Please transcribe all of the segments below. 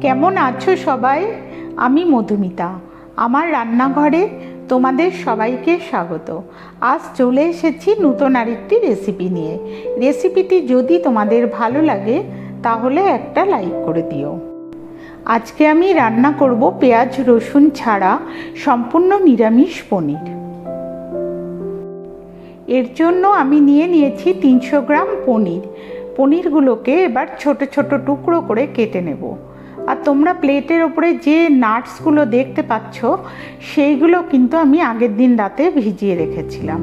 কেমন আছো সবাই? আমি মধুমিতা। আমার রান্নাঘরে তোমাদের সবাইকে স্বাগত। আজ চলে এসেছি নতুন আরেকটি রেসিপি নিয়ে। রেসিপিটি যদি তোমাদের ভালো লাগে, তাহলে একটা লাইক করে দিও। আজকে আমি রান্না করব পেঁয়াজ রসুন ছাড়া সম্পূর্ণ নিরামিষ পনির। এর জন্য আমি নিয়ে নিয়েছি তিনশো গ্রাম পনির। পনিরগুলোকে এবার ছোট ছোট টুকরো করে কেটে নেব। আর তোমরা প্লেটের ওপরে যে নাটসগুলো দেখতে পাচ্ছ, সেইগুলো কিন্তু আমি আগের দিন রাতে ভিজিয়ে রেখেছিলাম।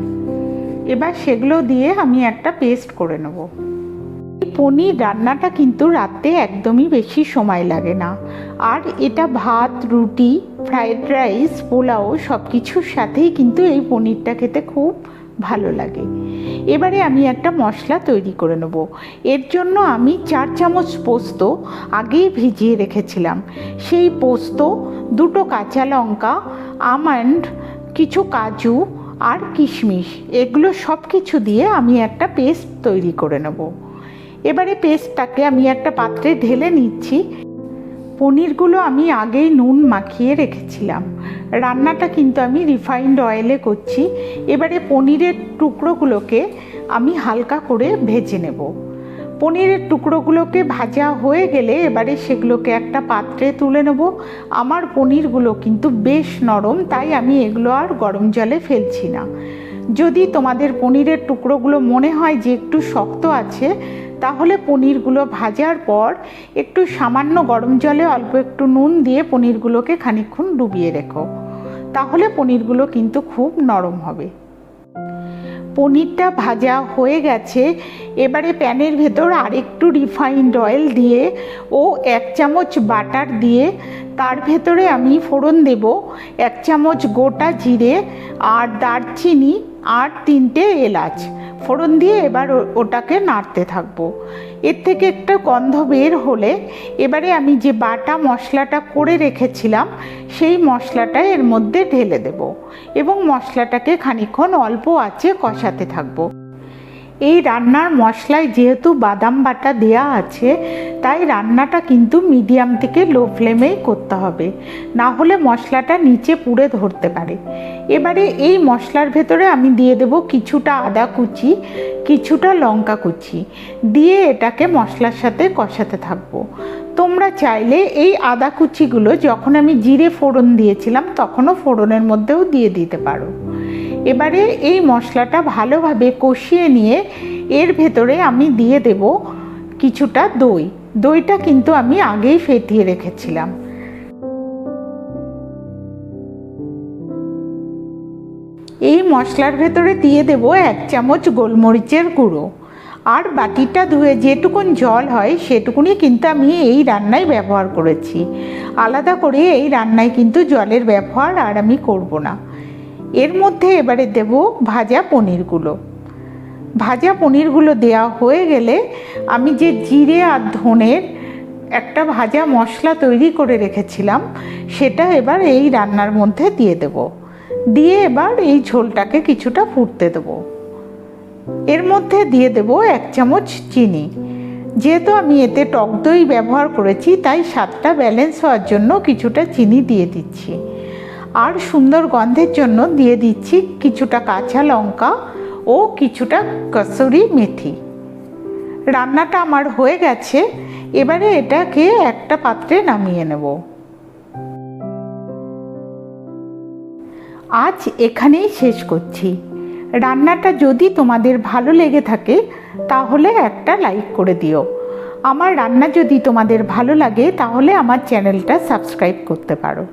এবার সেগুলো দিয়ে আমি একটা পেস্ট করে নেব। পনির রান্নাটা কিন্তু রাতে একদমই বেশি সময় লাগে না। আর এটা ভাত, রুটি ফ্রায়েড রাইস, পোলাও সব কিছুর সাথেই কিন্তু এই পনিরটা খেতে খুব ভালো লাগে। এবারে আমি একটা মশলা তৈরি করে নেব। এর জন্য আমি চার চামচ পোস্ত আগেই ভিজিয়ে রেখেছিলাম। সেই পোস্ত, দুটো কাঁচা লঙ্কা, আমন্ড, কিছু কাজু আর কিশমিশ, এগুলো সব কিছু দিয়ে আমি একটা পেস্ট তৈরি করে নেব। এবারে পেস্টটাকে আমি একটা পাত্রে ঢেলে নিচ্ছি। পনিরগুলো আমি আগেই নুন মাখিয়ে রেখেছিলাম। রান্নাটা কিন্তু আমি রিফাইন্ড অয়েলে করছি। এবারে পনিরের টুকরোগুলোকে আমি হালকা করে ভেজে নেব। পনিরের টুকরোগুলোকে ভাজা হয়ে গেলে এবারে সেগুলোকে একটা পাত্রে তুলে নেব। আমার পনিরগুলো কিন্তু বেশ নরম, তাই আমি এগুলো আর গরম জলে ফেলছি না। যদি তোমাদের পনিরের টুকরোগুলো মনে হয় যে একটু শক্ত আছে তাহলে পনিরগুলো ভাজার পর একটু সামান্য গরম জলে অল্প একটু নুন দিয়ে পনিরগুলোকে খানিকক্ষণ ডুবিয়ে রেখো। তাহলে পনিরগুলো কিন্তু খুব নরম হবে। পনিরটা ভাজা হয়ে গেছে। এবারে প্যানের ভেতর আরেকটু রিফাইন্ড অয়েল দিয়ে ও এক চামচ বাটার দিয়ে তার ভেতরে আমি ফোড়ন দেব, এক চামচ গোটা জিরে, আর দারচিনি, আর তিনটে এলাচ। ফোড়ন দিয়ে এবার ওটাকে নাড়তে থাকব। এর থেকে একটা গন্ধ বের হলে এবারে আমি যে বাটা মশলাটা করে রেখেছিলাম, সেই মশলাটা এর মধ্যে ঢেলে দেব এবং মশলাটাকে খানিক্ষণ অল্প আছে কষাতে থাকব। এই রান্নার মশলায় যেহেতু বাদাম বাটা দেয়া আছে, তাই রান্নাটা কিন্তু মিডিয়াম থেকে লো ফ্লেমেই করতে হবে। না হলে মশলাটা নিচে পুড়ে ধরতে পারে। এবারে এই মশলার ভেতরে আমি দিয়ে দেব কিছুটা আদা কুচি, কিছুটা লঙ্কা কুচি। দিয়ে এটাকে মশলার সাথে কষাতে থাকব। তোমরা চাইলে এই আদা কুচিগুলো যখন আমি জিরে ফোড়ন দিয়েছিলাম, তখনও ফোড়নের মধ্যেও দিয়ে দিতে পারো। এবারে এই মশলাটা ভালোভাবে কষিয়ে নিয়ে এর ভেতরে আমি দিয়ে দেব কিছুটা দই। দইটা কিন্তু আমি আগেই ফেটিয়ে রেখেছিলাম। এই মশলার ভেতরে দিয়ে দেব এক চামচ গোলমরিচের গুঁড়ো। আর বাটিটা ধুয়ে যেটুকুন জল হয় সেটুকুনি কিন্তু আমি এই রান্নায় ব্যবহার করেছি। আলাদা করে এই রান্নায় কিন্তু জলের ব্যবহার আর আমি করব না। এর মধ্যে এবারে দেব ভাজা পনিরগুলো। ভাজা পনিরগুলো দেওয়া হয়ে গেলে আমি যে জিরে আর ধনের একটা ভাজা মশলা তৈরি করে রেখেছিলাম, সেটা এবার এই রান্নার মধ্যে দিয়ে দেব। দিয়ে এবার এই ঝোলটাকে কিছুটা ফুটতে দেব। এর মধ্যে দিয়ে দেব এক চামচ চিনি। যেহেতু আমি এতে টক দই ব্যবহার করেছি, তাই স্বাদটা ব্যালেন্স হওয়ার জন্য কিছুটা চিনি দিয়ে দিচ্ছি। আর সুন্দর গন্ধের জন্য দিয়ে দিচ্ছি কিছুটা কাঁচা লঙ্কা ও কিছুটা কসুরি মেথি। রান্নাটা আমার হয়ে গেছে, এবারে এটাকে একটা পাত্রে নামিয়ে নেব। আজ এখানেই শেষ করছি। রান্নাটা যদি তোমাদের ভালো লেগে থাকে, তাহলে একটা লাইক করে দিও। আমার রান্না যদি তোমাদের ভালো লাগে, তাহলে আমার চ্যানেলটা সাবস্ক্রাইব করতে পারো।